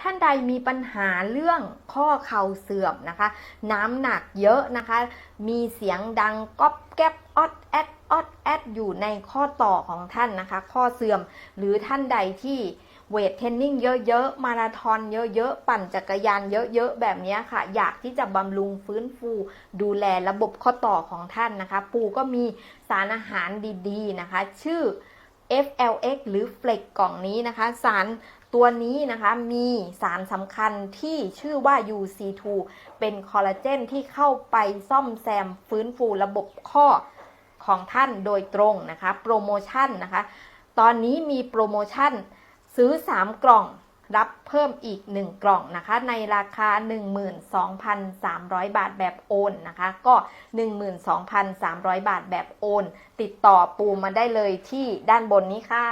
ท่านใดมีปัญหาเรื่องข้อเข่าเสื่อมนะคะ น้ำหนักเยอะนะคะ มีเสียงดังก๊อบแก๊บออดแอดออดแอดอยู่ในข้อต่อของท่านนะคะ ข้อเสื่อมหรือท่านใดที่เวทเทรนนิ่งเยอะๆ มาราธอนเยอะๆ ปั่นจักรยานเยอะๆ แบบนี้ค่ะ อยากที่จะบำรุงฟื้นฟูดูแลระบบข้อต่อของท่านนะคะ ปูก็มีสารอาหารดีๆนะคะ ชื่อ FLX หรือ Flex กล่องนี้นะคะ สาร ตัวนี้นะคะมีสารสำคัญที่ชื่อว่า UC2 เป็นคอลลาเจนที่เข้าไปซ่อมแซมฟื้นฟูระบบข้อของท่านโดยตรงนะคะโปรโมชั่นนะคะ ตอนนี้มีโปรโมชั่นซื้อ 3 กล่องรับเพิ่มอีก 1 กล่องนะคะ ในราคา 12,300 บาทแบบโอนนะคะ ก็ 12,300 บาทแบบโอน ติดต่อปูมาได้เลยที่ด้านบนนี้ค่ะ